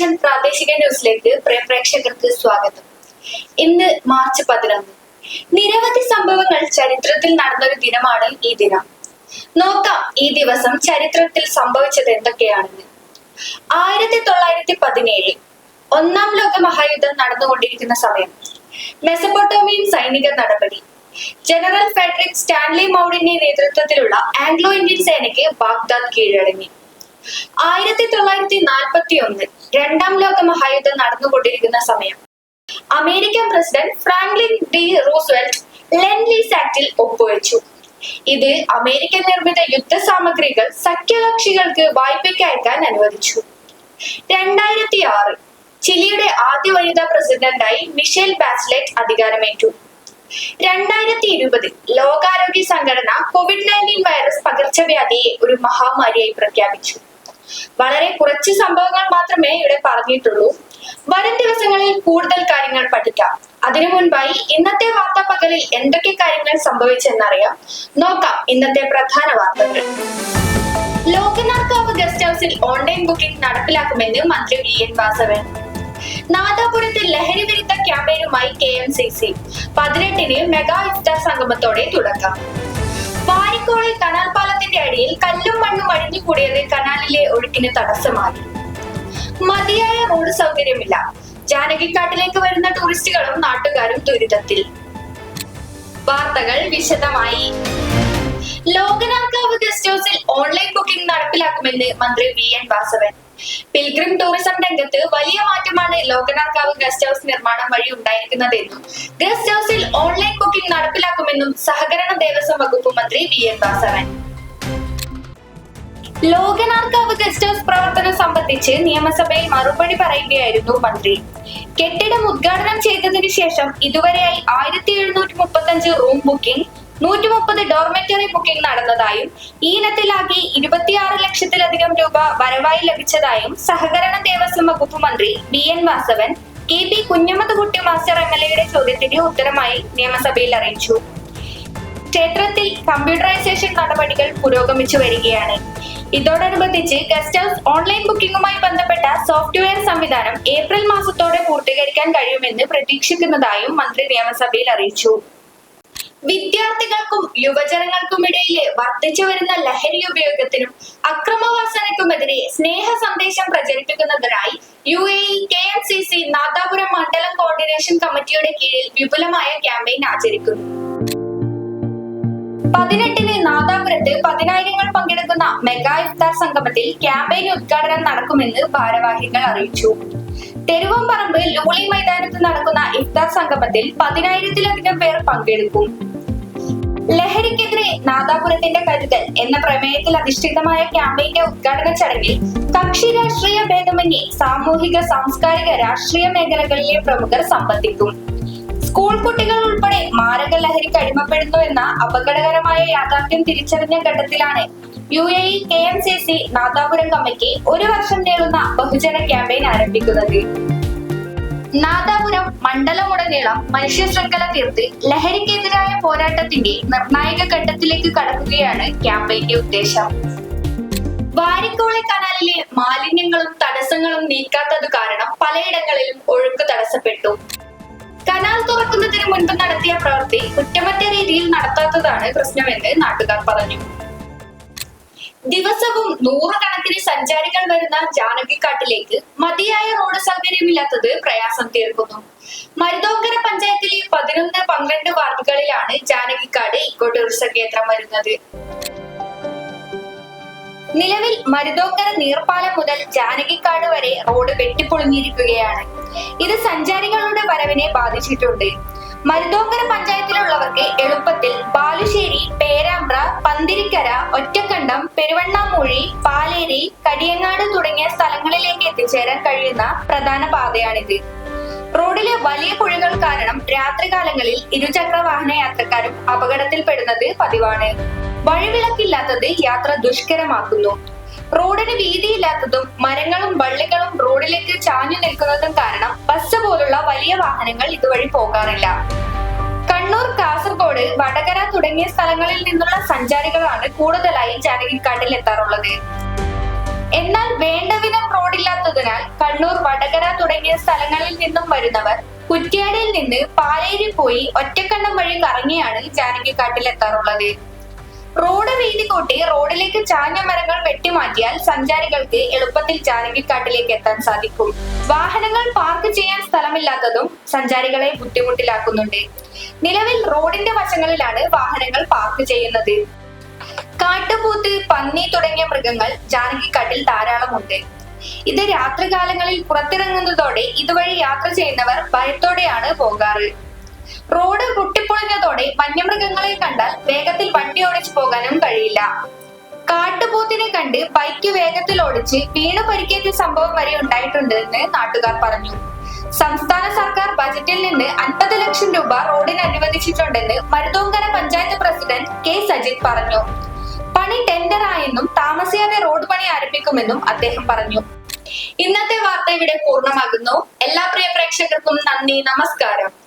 Vision പ്രാദേശിക ന്യൂസിലേക്ക് പ്രേക്ഷകർക്ക് സ്വാഗതം. ഇന്ന് മാർച്ച് പതിനൊന്ന്. നിരവധി സംഭവങ്ങൾ ചരിത്രത്തിൽ നടന്നൊരു ദിനമാണ് ഈ ദിനം. നോക്കാം ഈ ദിവസം ചരിത്രത്തിൽ സംഭവിച്ചത് എന്തൊക്കെയാണെന്ന്. ആയിരത്തി തൊള്ളായിരത്തി പതിനേഴ് ഒന്നാം ലോക മഹായുദ്ധം നടന്നുകൊണ്ടിരിക്കുന്ന സമയം. മെസപ്പൊട്ടോമിയൻ സൈനിക നടപടി. ജനറൽ ഫെഡറിക് സ്റ്റാൻലി മൗഡിന്റെ നേതൃത്വത്തിലുള്ള ആംഗ്ലോ ഇന്ത്യൻ സേനയ്ക്ക് ബാഗ്ദാദ് കീഴടങ്ങി. ആയിരത്തി തൊള്ളായിരത്തി നാൽപ്പത്തി ഒന്ന് രണ്ടാം ലോക മഹായുദ്ധം നടന്നുകൊണ്ടിരിക്കുന്ന സമയം. American president Franklin D Roosevelt lend lease ആക്ടിൽ ഒപ്പുവെച്ചു. ഇത് അമേരിക്കൻ നിർമ്മിത യുദ്ധ സാമഗ്രികൾ സഖ്യകക്ഷികൾക്ക് വായ്പയ്ക്ക് അയക്കാൻ അനുവദിച്ചു. രണ്ടായിരത്തി ആറ് ചിലിയുടെ ആദ്യ വനിതാ പ്രസിഡന്റായി മിഷേൽ ബാസ്ലെറ്റ് അധികാരമേറ്റു. രണ്ടായിരത്തി ഇരുപത് ലോകാരോഗ്യ സംഘടന കോവിഡ് നയന്റീൻ വൈറസ് പകർച്ചവ്യാധിയെ ഒരു മഹാമാരിയായി പ്രഖ്യാപിച്ചു. വളരെ കുറച്ച് സംഭവങ്ങൾ മാത്രമേ ഇവിടെ പറഞ്ഞിട്ടുള്ളൂ. വരും ദിവസങ്ങളിൽ കൂടുതൽ കാര്യങ്ങൾ പഠിക്കാം. അതിനു മുൻപായി ഇന്നത്തെ വാർത്താ പകലിൽ എന്തൊക്കെ കാര്യങ്ങൾ സംഭവിച്ചെന്നറിയാം. നോക്കാം ഇന്നത്തെ പ്രധാന വാർത്തകൾ. ലോകനാർക്കാവ് ഗസ്റ്റ് ഹൗസിൽ ഓൺലൈൻ ബുക്കിംഗ് നടപ്പിലാക്കുമെന്ന് മന്ത്രി വി എൻ വാസവൻ. നാദാപുരത്ത് ലഹരി വിരുദ്ധ ക്യാമ്പയിനുമായി കെ എം സി സി. പതിനെട്ടിന് മെഗാ ഇഫ്താർ സംഗമത്തോടെ തുടക്കം. വാരിക്കോളിൽ കനാൽ അടിയിൽ കല്ലും മണ്ണും അടിഞ്ഞുകൂടിയത് കനാലിലെ ഒഴുക്കിന് തടസ്സമായി. മതിയായ റോഡ് സൗകര്യമില്ല. ജാനകിക്കാട്ടിലേക്ക് വരുന്ന ടൂറിസ്റ്റുകളും നാട്ടുകാരും ദുരിതത്തിൽ. വാർത്തകൾ വിശദമായി. ലോകനാർക്കാവ് ഗസ്റ്റ് ഹൗസിൽ ഓൺലൈൻ ബുക്കിംഗ് നടപ്പിലാക്കുമെന്ന് മന്ത്രി V N Vasavan. Pilgrim tourism രംഗത്ത് വലിയ മാറ്റമാണ് ലോകനാർക്കാവ് ഗസ്റ്റ് ഹൗസ് നിർമ്മാണം വഴി ഉണ്ടായിരിക്കുന്നതെന്നും ഗസ്റ്റ് ഹൗസിൽ ഓൺലൈൻ ബുക്കിംഗ് നടപ്പിലാക്കുമെന്നും സഹകരണ ദേവസ്വം വകുപ്പ് മന്ത്രി V N Vasavan. Lokanarkavu guest house പ്രവർത്തനം സംബന്ധിച്ച് നിയമസഭയിൽ മറുപടി പറയുകയായിരുന്നു മന്ത്രി. കെട്ടിടം ഉദ്ഘാടനം ചെയ്തതിനു ശേഷം ഇതുവരെയായി ആയിരത്തി എഴുന്നൂറ്റി മുപ്പത്തി അഞ്ച് റൂം ബുക്കിംഗ് നൂറ്റി മുപ്പത് ഡോർമെറ്ററി ബുക്കിംഗ് നടന്നതായും ഈ ഇനത്തിലാകെ ഇരുപത്തിയാറ് ലക്ഷത്തിലധികം രൂപ വരവായി ലഭിച്ചതായും സഹകരണ ദേവസ്വം വകുപ്പ് മന്ത്രി B N Vasavan K P Kunhammadkutty master M L എയുടെ ചോദ്യത്തിന് ഉത്തരമായി നിയമസഭയിൽ അറിയിച്ചു. ക്ഷേത്രത്തിൽ കമ്പ്യൂട്ടറൈസേഷൻ നടപടികൾ പുരോഗമിച്ചു വരികയാണ്. ഇതോടനുബന്ധിച്ച് ഗസ്റ്റ് ഹൗസ് ഓൺലൈൻ ബുക്കിംഗുമായി ബന്ധപ്പെട്ട സോഫ്റ്റ്വെയർ സംവിധാനം ഏപ്രിൽ മാസത്തോടെ പൂർത്തീകരിക്കാൻ കഴിയുമെന്ന് പ്രതീക്ഷിക്കുന്നതായും മന്ത്രി നിയമസഭയിൽ അറിയിച്ചു. വിദ്യാർത്ഥികൾക്കും യുവജനങ്ങൾക്കും ഇടയിലെ വർദ്ധിച്ചു വരുന്ന ലഹരി ഉപയോഗത്തിനും അക്രമവാസനയ്ക്കുമെതിരെ സ്നേഹ സന്ദേശം പ്രചരിപ്പിക്കുന്നതിനായി U A E K M C C Nadapuram മണ്ഡലം കോർഡിനേഷൻ കമ്മിറ്റിയുടെ കീഴിൽ വിപുലമായ ക്യാമ്പയിൻ ആചരിക്കുന്നു. പതിനെട്ടിന് നാദാപുരത്ത് പതിനായിരങ്ങൾ പങ്കെടുക്കുന്ന മെഗാ ഇഫ്താർ സംഗമത്തിൽ ക്യാമ്പയിൻ ഉദ്ഘാടനം നടക്കുമെന്ന് ഭാരവാഹികൾ അറിയിച്ചു. തെരുവമ്പറമ്പ് ലൂളി മൈതാനത്ത് നടക്കുന്ന ഇഫ്താർ സംഗമത്തിൽ പതിനായിരത്തിലധികം പേർ പങ്കെടുക്കും. ലഹരിക്കെതിരെ നാദാപുരത്തിന്റെ കരുതൽ എന്ന പ്രമേയത്തിൽ അധിഷ്ഠിതമായ ക്യാമ്പയിന്റെ ഉദ്ഘാടന ചടങ്ങിൽ കക്ഷി രാഷ്ട്രീയ ഭേദമന്യേ സാമൂഹിക സാംസ്കാരിക രാഷ്ട്രീയ മേഖലകളിലെ പ്രമുഖർ സംബന്ധിക്കും. സ്കൂൾ കുട്ടികൾ ഉൾപ്പെടെ മാരക ലഹരിക്ക് അടിമപ്പെടുന്നു എന്ന അപകടകരമായ യാഥാർത്ഥ്യം തിരിച്ചറിഞ്ഞ ഘട്ടത്തിലാണ് U A E K M C C Nadapuram committee ഒരു വർഷം നീളുന്ന ബഹുജന ക്യാമ്പയിൻ ആരംഭിക്കുന്നത്. നാദാപുരം മണ്ഡലമുടനീളം മനുഷ്യ ശൃംഖല തീർത്ത് ലഹരിക്കെതിരായ പോരാട്ടത്തിന്റെ നിർണായക ഘട്ടത്തിലേക്ക് കടക്കുകയാണ് ക്യാമ്പയിന്റെ ഉദ്ദേശം. വാരിക്കോളെ കനാലിലെ മാലിന്യങ്ങളും തടസ്സങ്ങളും നീക്കാത്തത് കാരണം പലയിടങ്ങളിലും ഒഴുക്ക് തടസ്സപ്പെട്ടു. കനാൽ തുറക്കുന്നതിന് മുൻപ് നടത്തിയ പ്രവൃത്തി കുറ്റമറ്റ രീതിയിൽ നടത്താത്തതാണ് പ്രശ്നമെന്ന് നാട്ടുകാർ പറഞ്ഞു. ദിവസവും നൂറുകണക്കിന് സഞ്ചാരികൾ വരുന്ന ജാനകിക്കാട്ടിലേക്ക് മതിയായ റോഡ് സൗകര്യമില്ലാത്തത് പ്രയാസം തീർക്കുന്നു. മരുതോങ്കര പഞ്ചായത്തിലെ പതിനൊന്ന് പന്ത്രണ്ട് വാർഡുകളിലാണ് ജാനകിക്കാട് ഇക്കോ ടൂറിസം കേന്ദ്രം വരുന്നത്. നിലവിൽ മരുതോക്കര നീർപ്പാലം മുതൽ ജാനകിക്കാട് വരെ റോഡ് വെട്ടിപ്പൊളിഞ്ഞിരിക്കുകയാണ്. ഇത് സഞ്ചാരികളുടെ വരവിനെ ബാധിച്ചിട്ടുണ്ട്. മരുതോക്കര പഞ്ചായത്തിലുള്ളവർക്ക് എളുപ്പത്തിൽ ബാലുശ്ശേരി പേരാമ്പ്ര പന്തിരിക്കര ഒറ്റക്കണ്ടം പെരുവണ്ണാമൂഴി പാലേരി കടിയങ്ങാട് തുടങ്ങിയ സ്ഥലങ്ങളിലേക്ക് എത്തിച്ചേരാൻ കഴിയുന്ന പ്രധാന പാതയാണിത്. റോഡിലെ വലിയ കുഴികൾ കാരണം രാത്രികാലങ്ങളിൽ ഇരുചക്ര വാഹന യാത്രക്കാരും അപകടത്തിൽപ്പെടുന്നത് പതിവാണ്. വഴിവിളക്കില്ലാത്തത് യാത്ര ദുഷ്കരമാക്കുന്നു. റോഡിന് വീതിയില്ലാത്തതും മരങ്ങളും വള്ളികളും റോഡിലേക്ക് ചാഞ്ഞു നിൽക്കുന്നതും കാരണം ബസ് പോലുള്ള വലിയ വാഹനങ്ങൾ ഇതുവഴി പോകാറില്ല. കണ്ണൂർ കാസർഗോഡ് വടകര തുടങ്ങിയ സ്ഥലങ്ങളിൽ നിന്നുള്ള സഞ്ചാരികളാണ് കൂടുതലായി ജാനകിക്കാട്ടിൽ എത്താറുള്ളത്. എന്നാൽ വേണ്ടവിധം റോഡില്ലാത്തതിനാൽ കണ്ണൂർ വടകര തുടങ്ങിയ സ്ഥലങ്ങളിൽ നിന്നും വരുന്നവർ കുറ്റ്യാടിയിൽ നിന്ന് പാലേരി പോയി ഒറ്റക്കണ്ണം വഴി കറങ്ങിയാണ് ജാനകിക്കാട്ടിലെത്താറുള്ളത് റോഡ് വീതി കൂട്ടി റോഡിലേക്ക് ചാഞ്ഞ മരങ്ങൾ വെട്ടിമാറ്റിയാൽ സഞ്ചാരികൾക്ക് എളുപ്പത്തിൽ ജാനകിക്കാട്ടിലേക്ക് എത്താൻ സാധിക്കും. വാഹനങ്ങൾ പാർക്ക് ചെയ്യാൻ സ്ഥലമില്ലാത്തതും സഞ്ചാരികളെ ബുദ്ധിമുട്ടിലാക്കുന്നുണ്ട്. നിലവിൽ റോഡിന്റെ വശങ്ങളിലാണ് വാഹനങ്ങൾ പാർക്ക് ചെയ്യുന്നത്. കാട്ടുപൂത്ത് പന്നി തുടങ്ങിയ മൃഗങ്ങൾ ജാനകിക്കാട്ടിൽ ധാരാളമുണ്ട്. ഇത് രാത്രികാലങ്ങളിൽ പുറത്തിറങ്ങുന്നതോടെ ഇതുവഴി യാത്ര ചെയ്യുന്നവർ ഭയത്തോടെയാണ് പോകാറ്. റോഡ് പൊട്ടിപ്പൊളിഞ്ഞതോടെ വന്യമൃഗങ്ങളെ കണ്ടാൽ വേഗത്തിൽ വണ്ടി ഓടിച്ചു പോകാനും കഴിയില്ല. കാട്ടുപോത്തിനെ കണ്ട് ബൈക്ക് വേഗത്തിൽ ഓടിച്ച് വീണു പരിക്കേറ്റ സംഭവം വരെ ഉണ്ടായിട്ടുണ്ട് എന്ന് നാട്ടുകാർ പറഞ്ഞു. സംസ്ഥാന സർക്കാർ ബജറ്റിൽ നിന്ന് അൻപത് ലക്ഷം രൂപ റോഡിന് അനുവദിച്ചിട്ടുണ്ടെന്ന് മരുതോങ്കര പഞ്ചായത്ത് പ്രസിഡന്റ് കെ സജിത് പറഞ്ഞു. പണി ടെൻഡർ ആയെന്നും താമസിയാതെ റോഡ് പണി ആരംഭിക്കുമെന്നും അദ്ദേഹം പറഞ്ഞു. ഇന്നത്തെ വാർത്ത ഇവിടെ പൂർണമാകുന്നു. എല്ലാ പ്രിയ പ്രേക്ഷകർക്കും നന്ദി നമസ്കാരം.